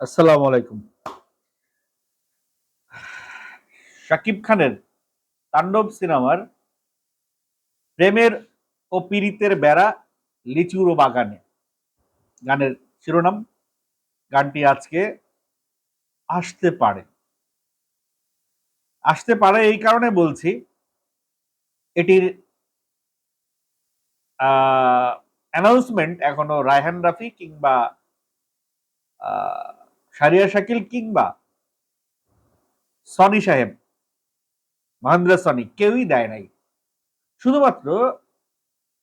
আসসালামু আলাইকুম। শাকিব খানের তাণ্ডব সিনেমার প্রেমের ও পীড়িতের বেড়া লিচুর ও বাগানে। গানের শিরোনাম, গানটি আজকে আসতে পারে। আসতে পারে এই কারণে বলছি, এটির অ্যানাউন্সমেন্ট এখনও রায়হান রাফি কিংবা সারিয়া শাকিল কিংবা সনি সাহেব, মহেন্দ্র সনি, কেউই দেয় নাই। শুধুমাত্র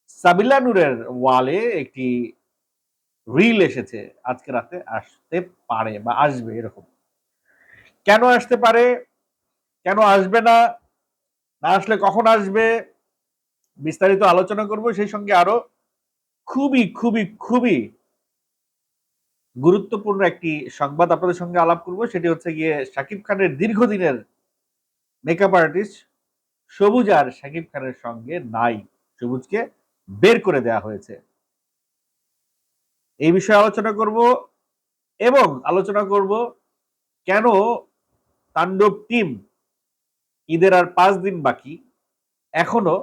সাবিলা নূরের ওয়ালে একটি রিল এসেছে, আজকে রাতে আসতে পারে বা আসবে এরকম। কেন আসতে পারে? কেন আসবে না? না আসলে কখন আসবে? বিস্তারিত আলোচনা করব, সেই সঙ্গে আরও খুবই খুবই খুবই গুরুত্বপূর্ণ একটি সংবাদ আপনাদের সঙ্গে আলাপ করব, সেটি হচ্ছে গিয়ে শাকিব খানের দীর্ঘদিনের মেকআপ আর্টিস্ট সবুজ আর শাকিব খানের সঙ্গে নাই। সবুজকে বের করে দেওয়া হয়েছে। এই বিষয়ে আলোচনা করব এবং আলোচনা করব কেন তাণ্ডব টিম ঈদের আর পাঁচ দিন বাকি এখনও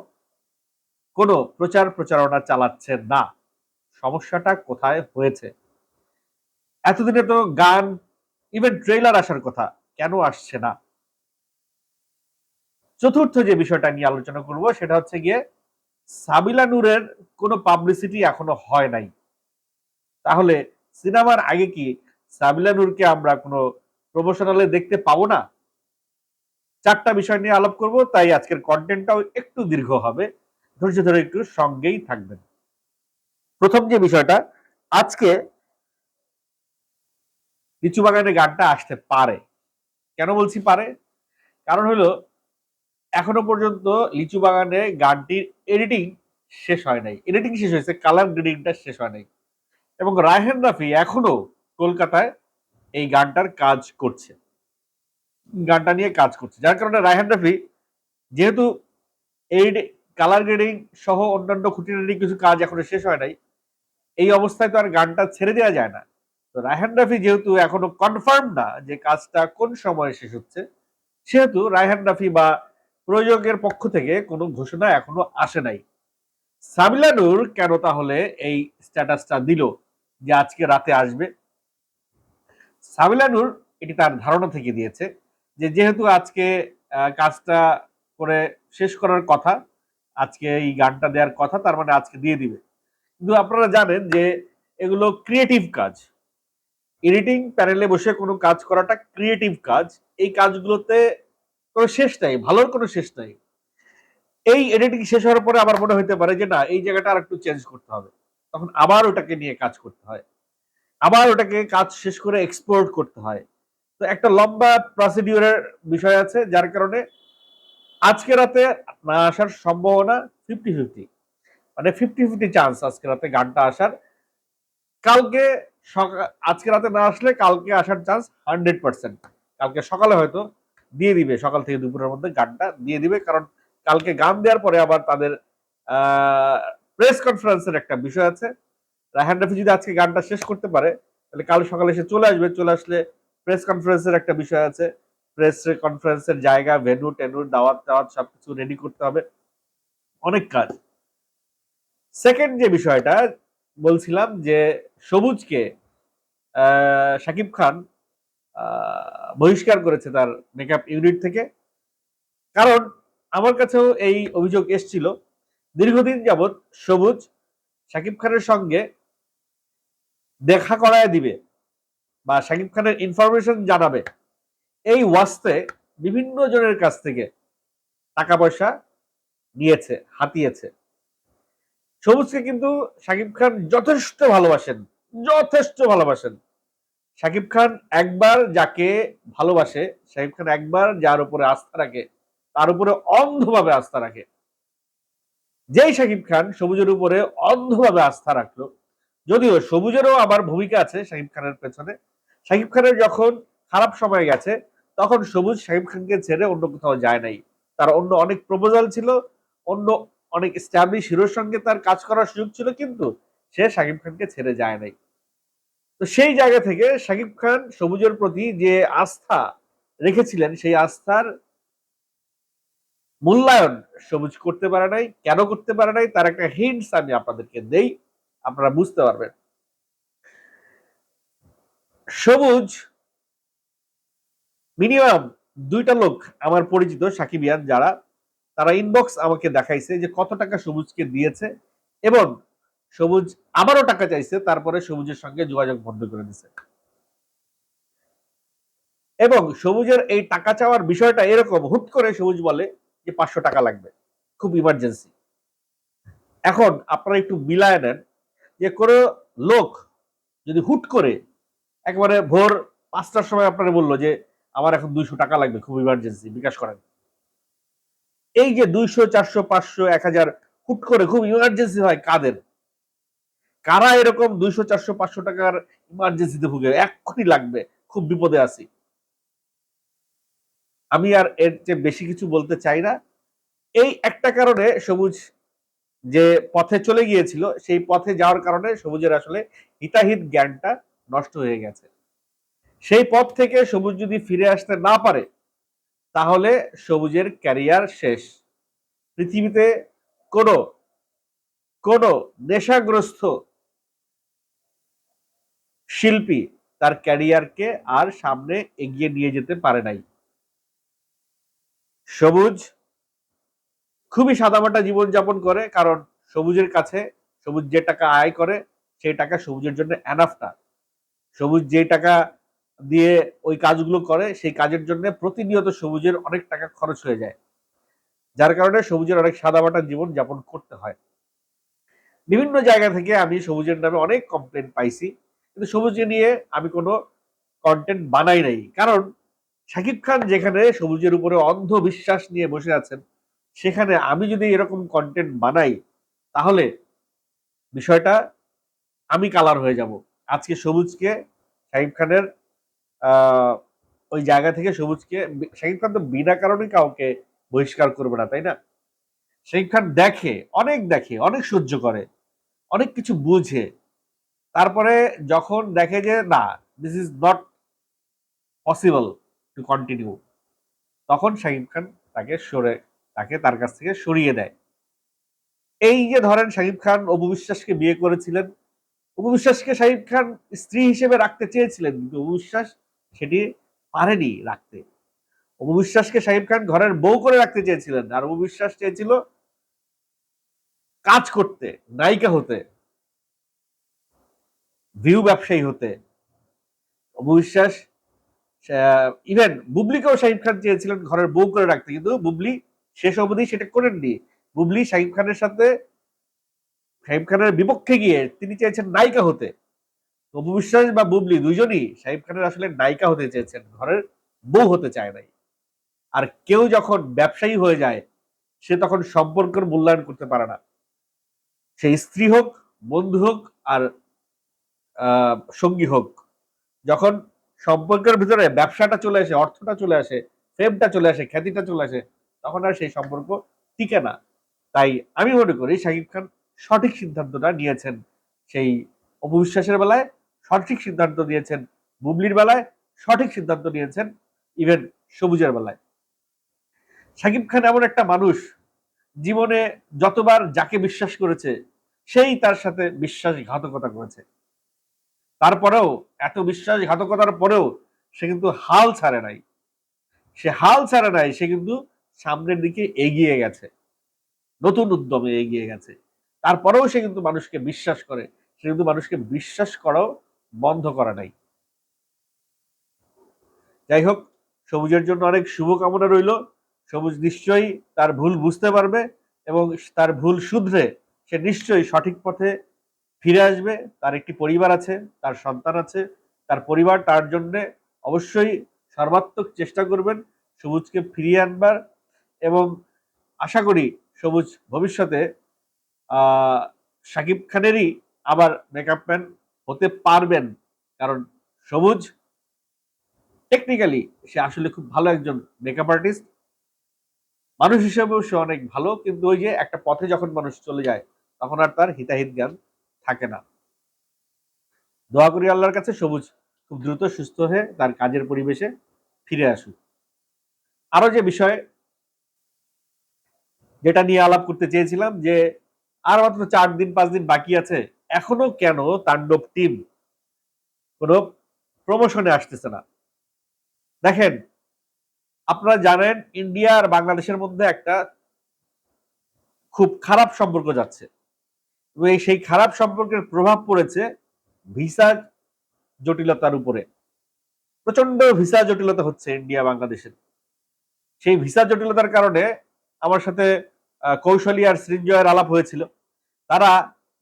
কোনো প্রচার প্রচারণা চালাচ্ছে না। সমস্যাটা কোথায় হয়েছে? এতদিনে তো গান ইভেন ট্রেলার আসার কথা, কেন আসছে না? চতুর্থ যে বিষয়টা নিয়ে আলোচনা করব, সেটা হচ্ছে গিয়ে সাবিলা নূরের কোনো পাবলিসিটি এখনও হয় নাই। তাহলে সিনেমার আগে কি সাবিলা নূরকে আমরা কোনো প্রমোশনালে দেখতে পাবো না? চারটা বিষয় নিয়ে আলাপ করব, তাই আজকের কন্টেন্টটাও একটু দীর্ঘ হবে। ধৈর্য ধরে একটু সঙ্গেই থাকবেন। প্রথম যে বিষয়টা, আজকে লিচু বাগানের গানটা আসতে পারে। কেন বলছি পারে? কারণ হলো, এখনও পর্যন্ত লিচু বাগানে গানটির এডিটিং শেষ হয় নাই। এডিটিং শেষ হয়েছে কালার গ্রেডিংটা শেষ হয় নাই। এবং রায়হান রাফি এখনও কলকাতায় এই গানটার কাজ করছে। গানটা নিয়ে কাজ করছে। যার কারণে রায়হান রাফি যেহেতু এই কালার গ্রেডিং সহ অন্যান্য খুঁটিনাটি কিছু কাজ এখনও শেষ হয় নাই, এই অবস্থায় তো আর গানটা ছেড়ে দেওয়া যায় না। তো রায়হান রাফি যেহেতু এখনও কনফার্ম না যে কাজটা কোন সময়ে শেষ হচ্ছে, সেহেতু রায়হান রাফি বা প্রযোগের পক্ষ থেকে কোনো ঘোষণা এখনও আসে নাই। সাবিলা নূর কেন তাহলে এই স্ট্যাটাসটা দিল যে আজকে রাতে আসবে? সাবিলা নূর এটি তার ধারণা থেকে দিয়েছে যে যেহেতু আজকে কাজটা করে শেষ করার কথা, আজকে এই গানটা দেওয়ার কথা, তার মানে আজকে দিয়ে দিবে। কিন্তু আপনারা জানেন যে এগুলো ক্রিয়েটিভ কাজ। এডিটিং প্যানেলে বসে কোনো কাজ করাটা ক্রিয়েটিভ কাজ। এই কাজগুলোতে কোনো শেষ নাই, ভালোর কোনো শেষ নাই। এই এডিটিং শেষ হওয়ার পরে আবার মনে হতে পারে যে না, এই জায়গাটা আর একটু চেঞ্জ করতে হবে। তখন আবার ওটাকে নিয়ে কাজ করতে হয়। আবার ওটাকে কাজ শেষ করে এক্সপোর্ট করতে হয়। তো একটা লম্বা প্রসিডিউরের বিষয় আছে, যার কারণে আজকে রাতে না আসার সম্ভাবনা ফিফটি ফিফটি মানে ফিফটি ফিফটি চান্স আজকে রাতে গানটা আসার। কালকে আজকে রাতে না আসলে, কালকে আসার চান্স হান্ড্রেড পার্সেন্ট কালকে সকালে হয়তো দিয়ে দিবে, সকাল থেকে দুপুরের মধ্যে গানটা দিয়ে দিবে, কারণ কালকে গান দেওয়ার পরে আবার তাদের প্রেস কনফারেন্সের একটা বিষয় আছে। রায়হান রাফি যদি আজকে গানটা শেষ করতে পারে, তাহলে কাল সকালে এসে চলে আসবে, চলে আসলে প্রেস কনফারেন্সের একটা বিষয় আছে। প্রেস কনফারেন্সের জায়গা ভেনু টেনু দাওয়াত টাওয়াত সবকিছু রেডি করতে হবে। অনেক কাজ। সেকেন্ড যে বিষয়টা বলছিলাম যে সবুজকে শাকিব খান বহিষ্কার করেছে তার মেকআপ ইউনিট থেকে। কারণ আমার কাছেও এই অভিযোগ এসছিল, দীর্ঘদিন যাবৎ সবুজ শাকিব খানের সঙ্গে দেখা করায় দিবে বা শাকিব খানের ইনফরমেশন জানাবে। এই ওয়াস্তে বিভিন্ন জনের কাছ থেকে টাকা পয়সা নিয়েছে, হাতিয়েছে। সবুজকে কিন্তু শাকিব খান যথেষ্ট ভালোবাসেন যথেষ্ট ভালোবাসেন। শাকিব খান একবার যাকে ভালোবাসে, শাকিব খান একবার যার উপরে আস্থা রাখে, তার উপরে অন্ধভাবে আস্থা রাখে। যেই শাকিব খান সবুজের উপরে অন্ধভাবে আস্থা রাখল, যদিও সবুজেরও আবার ভূমিকা আছে শাকিব খানের পেছনে। শাকিব খানের যখন খারাপ সময় গেছে, তখন সবুজ শাকিব খানকে ছেড়ে অন্য কোথাও যায় নাই। তার অন্য অনেক প্রপোজাল ছিল, অন্য অনেক স্ট্যাবলিশ হিরোর সঙ্গে তার কাজ করার সুযোগ ছিল, কিন্তু সে শাকিব খানকে ছেড়ে যায় নাই। তো সেই জায়গা থেকে শাকিব খান সবুজের প্রতি যে আস্থা রেখেছিলেন, সেই আস্থার মূল্যায়ন সবুজ করতে পারে নাই। কেন করতে পারে নাই? তার একটা হিন্টস আমি আপনাদেরকে দেই, আপনারা বুঝতে পারবেন। সবুজ মিনিমাম দুইটা লোক আমার পরিচিত সাকিবিয়ান যারা তারা ইনবক্স আমাকে দেখাইছে যে কত টাকা সবুজকে দিয়েছে এবং সবুজ আবারও টাকা চাইছে, তারপরে সবুজের সঙ্গে যোগাযোগ বন্ধ করে দিছে। এবং সবুজের এই টাকা চাওয়ার বিষয়টা এরকম, হুট করে সবুজ বলে যে পাঁচশো টাকা লাগবে। খুব ইমার্জেন্সি এখন আপনারা একটু মিলায় নেন যে কোনো লোক যদি হুট করে একবারে ভোর পাঁচটার সময় আপনারা বলল যে, আমার এখন দুইশো টাকা লাগবে, খুব ইমার্জেন্সি বিকাশ করেন। এই যে দুইশো, চারশো, পাঁচশো, এক হাজার, হুট করে খুব ইমার্জেন্সি হয় কাদের? কারা এরকম দুইশো, চারশো, পাঁচশো টাকার ইমার্জেন্সিতে ভুগে? এক্ষুনি লাগবে, খুব বিপদে আছি। আমি আর এর চেয়ে বেশি কিছু বলতে চাই না। এই একটা কারণে সবুজ যে পথে চলে গিয়েছিল, সেই পথে যাওয়ার কারণে সবুজের আসলে হিতাহিত জ্ঞানটা নষ্ট হয়ে গেছে। সেই পথ থেকে সবুজ যদি ফিরে আসতে না পারে তাহলে সবুজের ক্যারিয়ার শেষ। পৃথিবীতে কোনো কোনো নেশাগ্রস্ত শিল্পী তার ক্যারিয়ারকে আর সামনে এগিয়ে নিয়ে যেতে পারে নাই। সবুজ খুবই সাদামাটা জীবনযাপন করে, কারণ সবুজের কাছে, সবুজ যে টাকা আয় করে, সেই টাকা সবুজের জন্য না। সবুজ যে টাকা দিয়ে ওই কাজগুলো করে, সেই কাজের জন্য প্রতিনিয়ত সবুজের অনেক টাকা খরচ হয়ে যায়। যার কারণে সবুজের অনেক সাদামাটা জীবন যাপন করতে হয়। বিভিন্ন জায়গা থেকে আমি সবুজের নামে অনেক কমপ্লেন পাইছি। কিন্তু সবুজকে নিয়ে আমি কোনো কন্টেন্ট বানাই নাই। কারণ শাকিব খান যেখানে সবুজের উপরে অন্ধ বিশ্বাস নিয়ে বসে আছেন, সেখানে আমি যদি এরকম কন্টেন্ট বানাই, তাহলে বিষয়টা আমি কালার হয়ে যাব। আজকে সবুজকে শাকিব খানের ওই জায়গা থেকে সবুজকে, শাকিব খান তো বিনা কারণে কাউকে বহিষ্কার করবে না, তাই না? শাকিব খান দেখে, অনেক দেখে, অনেক সহ্য করে, অনেক কিছু বুঝে। তারপরে যখন দেখে যে, না this is not possible to continue তখন শাহিদ খান তাকে সরে, তাকে তার কাছ থেকে সরিয়ে দেয়। এই যে ধরেন শাহিদ খান অবু বিশ্বাসকে বিয়ে করেছিলেন অবু বিশ্বাসকে শাহিদ খান স্ত্রী হিসেবে রাখতে চেয়েছিলেন, কিন্তু অবু বিশ্বাস সেটি পারেনি রাখতে। অবু বিশ্বাসকে শাহিদ খান ঘরের বউ করে রাখতে চেয়েছিলেন, আর অবু বিশ্বাস চেয়েছিল কাজ করতে, নায়িকা হতে, ভিউ ব্যবসায়ী হতে। অববিশ্বাস ইভেন বুবলিকেও শাহিদ খান চেয়েছিলেন ঘরের বউ করে রাখতে, কিন্তু বুবলি শেষ অবধি সেটা করেননি। বুবলি শাহিদ খানের সাথে শাহিদ খানের বিপক্ষে গিয়ে তিনি চেয়েছেন নায়িকা হতে। অববিশ্বাস বা বুবলি দুজনই শাহিদ খানের আসলে নায়িকা হতে চেয়েছেন, ঘরের বউ হতে চায় নাই। আর কেউ যখন ব্যবসায়ী হয়ে যায়, সে তখন সম্পর্কের মূল্যায়ন করতে পারে না। সে স্ত্রী হোক, বন্ধু হোক আর সঙ্গী হোক, যখন সম্পর্কের ভিতরে ব্যবসাটা চলে আসে, অর্থটা চলে আসে ফেমটা চলে আসে, খ্যাতিটা চলে আসে, তখন আর সেই সম্পর্ক টিকে না। তাই আমি মনে করি শাকিব খান সঠিক সিদ্ধান্তটা নিয়েছেন সেই অপবিশ্বাসের বেলায়। সঠিক সিদ্ধান্ত নিয়েছেন বুবলির বেলায়, সঠিক সিদ্ধান্ত নিয়েছেন ইভেন সবুজের বেলায়। শাকিব খান এমন একটা মানুষ, জীবনে যতবার যাকে বিশ্বাস করেছে, সেই তার সাথে বিশ্বাসঘাতকতা করেছে। তারপরেও, এত বিশ্বাসঘাতকতার পরেও সে কিন্তু হাল ছাড়ে নাই। সে হাল ছাড়ে নাই, সে কিন্তু সামনের দিকে এগিয়ে গেছে। নতুন উদ্যমে এগিয়ে গেছে। তারপরেও সে কিন্তু মানুষকে বিশ্বাস করে। সে কিন্তু মানুষকে বিশ্বাস করাও বন্ধ করা নাই। যাই হোক, সবুজের জন্য অনেক শুভকামনা রইল। সবুজ নিশ্চয়ই তার ভুল বুঝতে পারবে এবং তার ভুল শুধরে সে নিশ্চয়ই সঠিক পথে ফিরে আসবে। তার একটি পরিবার আছে, তার সন্তান আছে, তার পরিবার তার জন্য অবশ্যই সর্বাত্মক চেষ্টা করবেন সবুজকে ফিরিয়ে আনবার এবং আশা করি সবুজ ভবিষ্যতে সাকিব খানেরই আবার মেকআপ ম্যান হতে পারবেন। কারণ সবুজ টেকনিক্যালি সে আসলে খুব ভালো একজন মেকআপ আর্টিস্ট মানুষ হিসেবেও সে অনেক ভালো, কিন্তু ওই যে একটা পথে যখন মানুষ চলে যায়, তখন আর তার হিতাহিত জ্ঞান থাকে না। দোয়া করি আল্লাহর কাছে সবুজ খুব দ্রুত সুস্থ হয়ে তার কাজের পরিবেশে ফিরে আসুক। আরও যে বিষয় যেটা নিয়ে আলাপ করতে চেয়েছিলাম যে আর মাত্র চার দিন, পাঁচ দিন বাকি আছে এখনও কেন তাণ্ডব টিম কোনো প্রমোশনে আসতেছে না? দেখেন, আপনারা জানেন ইন্ডিয়া আর বাংলাদেশের মধ্যে একটা খুব খারাপ সম্পর্ক যাচ্ছে। এই সেই খারাপ সম্পর্কের প্রভাব পড়েছে ভিসা জটিলতার উপরে। প্রচণ্ড ভিসা জটিলতা হচ্ছে ইন্ডিয়া বাংলাদেশের সেই ভিসা জটিলতার কারণে আমার সাথে কৌশলী আর সৃঞ্জয়ের আলাপ হয়েছিল। তারা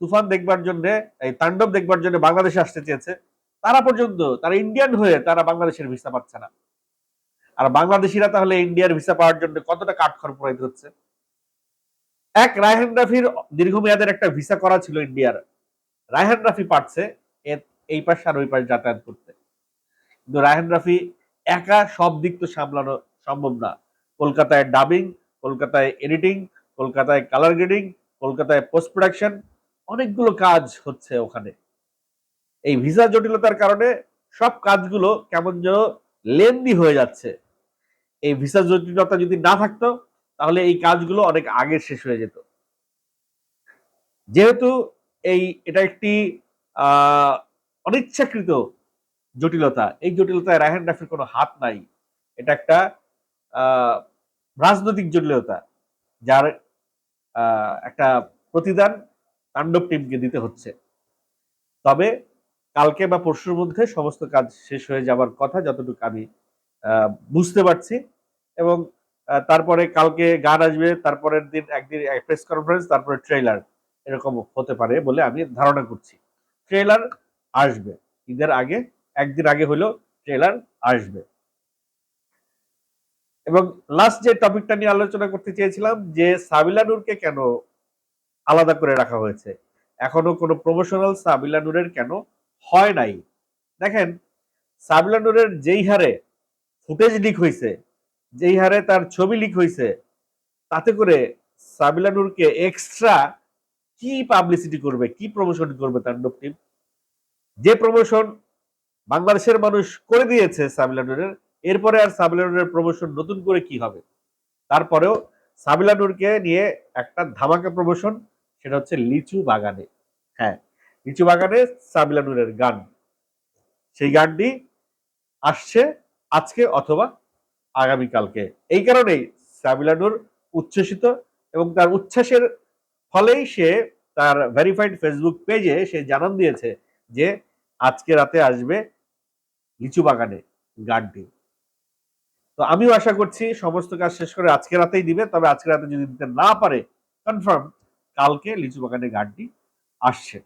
তুফান দেখবার জন্য, এই তাণ্ডব দেখবার জন্য বাংলাদেশে আসতে চেয়েছে, তারা পর্যন্ত, তারা ইন্ডিয়ান হয়ে তারা বাংলাদেশের ভিসা পাচ্ছে না। আর বাংলাদেশিরা তাহলে ইন্ডিয়ার ভিসা পাওয়ার জন্য কতটা কাঠখড় পোড়াইতে হচ্ছে? এক, রায়হান রাফির দীর্ঘমেয়াদের একটা ভিসা করা ছিল ইন্ডিয়ার রায়হান রাফি পারছে এই পাশ আর ওই পাশ যাতায়াত করতে। কিন্তু রায়হান রাফি একা সব দিক তো সামলানো সম্ভব না। কলকাতায় ডাবিং কলকাতায় এডিটিং কলকাতায় কালার গ্রেডিং কলকাতায় পোস্ট প্রোডাকশন অনেকগুলো কাজ হচ্ছে ওখানে। এই ভিসা জটিলতার কারণে সব কাজগুলো কেমন যেন লেন্দি হয়ে যাচ্ছে। এই ভিসা জটিলতা যদি না থাকতো, তাহলে এই কাজগুলো অনেক আগে শেষ হয়ে যেত। যেহেতু এই, এটা একটি অনিচ্ছাকৃত জটিলতা। এই জটিলতায় রায়হান রাফির কোনো হাত নাই। এটা একটা রাজনৈতিক জটিলতা, যার একটা প্রতিদান তাণ্ডব টিমকে দিতে হচ্ছে। তবে কালকে বা পরশুর মধ্যে সমস্ত কাজ শেষ হয়ে যাবার কথা যতটুকু আমি বুঝতে পারছি এবং তারপরে কালকে গান আসবে, তারপরের দিন একদিন প্রেস কনফারেন্স তারপরে ট্রেলার এরকম হতে পারে বলে আমি ধারণা করছি। ট্রেলার আসবে। ঈদের আগে, একদিন আগে হলেও ট্রেলার আসবে। এবং লাস্ট যে টপিকটা নিয়ে আলোচনা করতে চেয়েছিলাম যে সাবিলা নূরকে কেন আলাদা করে রাখা হয়েছে। এখনও কোনো প্রমোশনাল সাবিলা নূরের কেন হয় নাই। দেখেন, সাবিলা নূরের যেই হারে ফুটেজ লিক হয়েছে, যেই হারে তার ছবি লিক হয়েছে, তাতে করে সাবিলা নূরকে এক্সট্রা কি পাবলিসিটি করবে, কি প্রমোশন করবে তার টিম যে প্রমোশন বাংলাদেশের মানুষ করে দিয়েছে সাবিলা নূরের, এরপরে আর সাবিলা নূরের প্রমোশন নতুন করে কি হবে? তারপরেও সাবিলা নূরকে নিয়ে একটা ধামাকা প্রমোশন সেটা হচ্ছে লিচু বাগানে। হ্যাঁ লিচু বাগানে সাবিলা নূরের গান। সেই গানটি আসছে আজকে অথবা আগামীকালকে। এই কারণেই সাবিলা নূর উচ্ছ্বসিত এবং তার উচ্ছ্বাসের ফলেই সে তার ভেরিফাইড ফেসবুক পেজে সে জানান দিয়েছে যে আজকে রাতে আসবে লিচু বাগানে গানটি। তো আমিও আশা করছি সমস্ত কাজ শেষ করে আজকে রাতেই দিবে, তবে আজকে রাতে যদি দিতে না পারে কনফার্ম কালকে লিচু বাগানে গার্ডটি আসছে।